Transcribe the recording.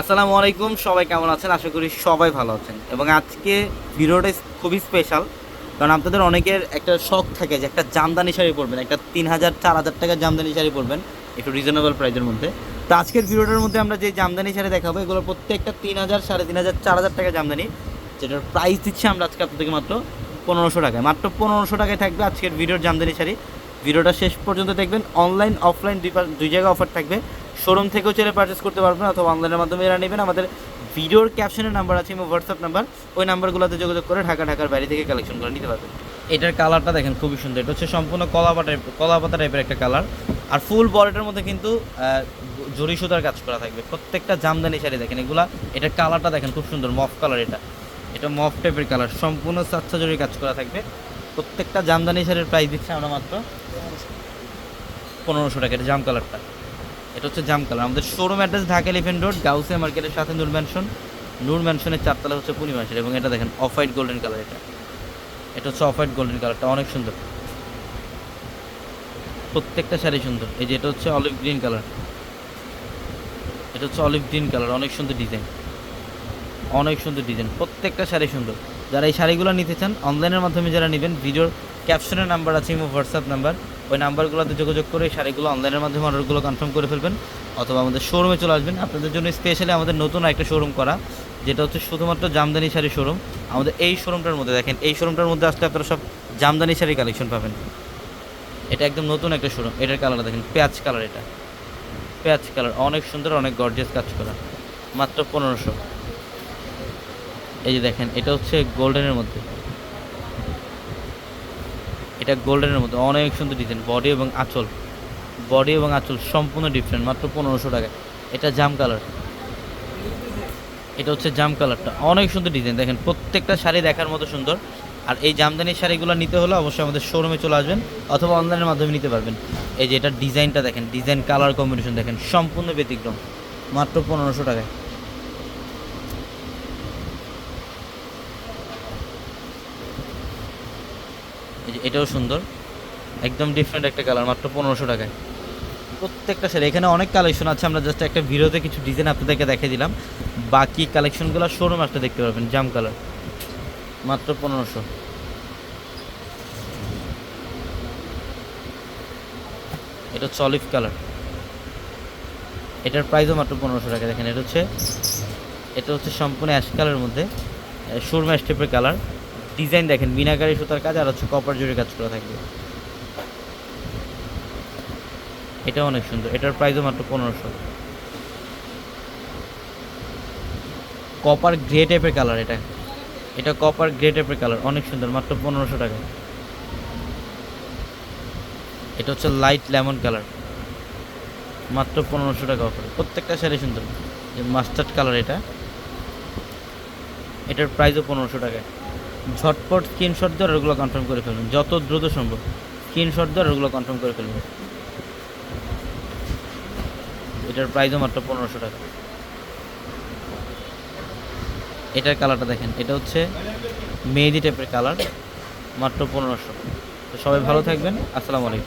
আসসালামু আলাইকুম, সবাই কেমন আছেন? আশা করি সবাই ভালো আছেন। এবং আজকে ভিডিওটা খুবই স্পেশাল কারণ আপনাদের অনেকের একটা শখ থাকে যে একটা জামদানি শাড়ি পরবেন, একটা তিন হাজার, চার হাজার টাকার জামদানি শাড়ি পরবেন, একটু রিজনেবল প্রাইসের মধ্যে। তো আজকের ভিডিওটার মধ্যে আমরা যে জামদানি শাড়ি দেখাবো, এগুলো প্রত্যেকটা তিন হাজার, সাড়ে তিন হাজার, চার হাজার টাকা জামদানি, যেটার প্রাইস দিচ্ছি আমরা আজকে আপনাদেরকে মাত্র পনেরোশো টাকায়। মাত্র পনেরোশো টাকায় থাকবে আজকের ভিডিওর জামদানি শাড়ি। ভিডিওটা শেষ পর্যন্ত দেখবেন অনলাইন অফলাইন দুই দুই জায়গায় অফার থাকবে। শোরুম থেকেও চলে পারচেস করতে পারবেন অথবা অনলাইনের মাধ্যমে এরা নেবেন। আমাদের ভিডিওর ক্যাপশনের নাম্বার আছে এবং হোয়াটসঅ্যাপ নাম্বার ওই নাম্বারগুলোতে যোগাযোগ করে ঢাকা, ঢাকার বাইরে থেকে কালেকশন করে নিতে পারবেন। এটার কালারটা দেখেন খুবই সুন্দর। এটা হচ্ছে সম্পূর্ণ কলাপা টাইপ কলাপাতা টাইপের একটা কালার আর ফুল বডিটার মধ্যে কিন্তু জরি সুতার কাজ করা থাকবে। প্রত্যেকটা জামদানি শাড়ি দেখেন, এগুলা, এটার কালারটা দেখেন খুব সুন্দর, মফ কালার এটা। এটা মফ টাইপের কালার সম্পূর্ণ সাচ্চা জরি কাজ করা থাকবে। প্রত্যেকটা জামদানি শাড়ির প্রাইস দিচ্ছে আমরা মাত্র পনেরোশো টাকা, এটা জাম কালারটা এটা হচ্ছে জাম কালার। আমাদের showroom address Dhaka elephant road Ghause মার্কেটের সাথে নূর ম্যানশন নূর ম্যানশনের চারতলা হচ্ছে পূর্ণিমাসের এবং এটা দেখেন অফ হোয়াইট গোল্ডেন কালার এটা। এটা হচ্ছে অফ হোয়াইট গোল্ডেন কালারটা অনেক সুন্দর। প্রত্যেকটা শাড়ি সুন্দর। এই যে এটা হচ্ছে অলিভ গ্রিন কালার এটা হচ্ছে অলিভ গ্রিন কালার অনেক সুন্দর ডিজাইন অনেক সুন্দর ডিজাইন প্রত্যেকটা শাড়ি সুন্দর। যারা এই শাড়িগুলো নিতে চান অনলাইনের মাধ্যমে যারা নেবেন, ভিডিওর ক্যাপশনের নাম্বার আছে হোয়াটসঅ্যাপ নাম্বার ওই নাম্বারগুলোতে যোগাযোগ করে শাড়িগুলো অনলাইনের মাধ্যমে অর্ডারগুলো কনফার্ম করে ফেলবেন, অথবা আমাদের শোরুমে চলে আসবেন। আপনাদের জন্য স্পেশালি আমাদের নতুন একটা শোরুম করা, যেটা হচ্ছে শুধুমাত্র জামদানি শাড়ি শোরুম আমাদের এই শোরুমটার মধ্যে দেখেন, এই শোরুমটার মধ্যে আসলে আপনারা সব জামদানি শাড়ি কালেকশন পাবেন। এটা একদম নতুন একটা শোরুম এটার কালারটা দেখেন, পেঁয়াজ কালার এটা। পেঁয়াজ কালার অনেক সুন্দর, অনেক গর্জিয়াস কাজ করা। মাত্র পনেরোশো। এই যে দেখেন, এটা হচ্ছে গোল্ডেনের মধ্যে। এটা গোল্ডেনের মধ্যে অনেক সুন্দর ডিজাইন বডি এবং আঁচল। বডি এবং আঁচল সম্পূর্ণ ডিফারেন্ট মাত্র পনেরোশো টাকা এটা জাম কালার এটা হচ্ছে জাম কালারটা অনেক সুন্দর ডিজাইন দেখেন, প্রত্যেকটা শাড়ি দেখার মতো সুন্দর। আর এই জামদানি শাড়িগুলো নিতে হলে অবশ্যই আমাদের শোরুমে চলে আসবেন, অথবা অনলাইনের মাধ্যমে নিতে পারবেন। এই যে এটার ডিজাইনটা দেখেন ডিজাইন কালার কম্বিনেশন দেখেন, সম্পূর্ণ ব্যতিক্রম, মাত্র পনেরোশো টাকায়। এটাও সুন্দর। একদম ডিফারেন্ট একটা কালার মাত্র পনেরোশো টাকায়। প্রত্যেকটা শাড়ি এখানে অনেক কালেকশন আছে, আমরা জাস্ট একটা ভিডিওতে কিছু ডিজাইন আপনাদেরকে দেখে দিলাম। বাকি কালেকশনগুলো শোরুম আসতে দেখতে পারবেন জাম কালার মাত্র পনেরোশো। এটা হচ্ছে অলিভ কালার এটার প্রাইসও মাত্র পনেরোশো টাকা দেখেন, এটা হচ্ছে এটা হচ্ছে সম্পূর্ণ অ্যাশ কালারের মধ্যে সুরমা স্টেপের কালার ডিজাইন দেখেন মিনাকারি সুতার কাজ আর হচ্ছে কপার জুড়ে কাজ করা থাকবে। এটা অনেক সুন্দর, এটার প্রাইসও মাত্র পনেরোশো। কপার গ্রে টাইপের কালার এটা। এটা কপার গ্রে টাইপের কালার অনেক সুন্দর, মাত্র পনেরোশো টাকা। এটা হচ্ছে লাইট লেমন কালার মাত্র পনেরোশো টাকা অফার প্রত্যেকটা শাড়ি সুন্দর। মাস্টার্ড কালার এটা। এটার প্রাইসও পনেরোশো টাকায়। ঝটপট স্ক্রিনশট দিয়ে ওগুলো কনফার্ম করে ফেলবেন। যত দ্রুত সম্ভব স্ক্রিনশট দিয়ে ওগুলো কনফার্ম করে ফেলবেন। এটার প্রাইসও মাত্র পনেরোশো টাকা। এটার কালারটা দেখেন, এটা হচ্ছে মেহেদি টাইপের কালার মাত্র পনেরোশো। তো সবাই ভালো থাকবেন, আসসালামু আলাইকুম।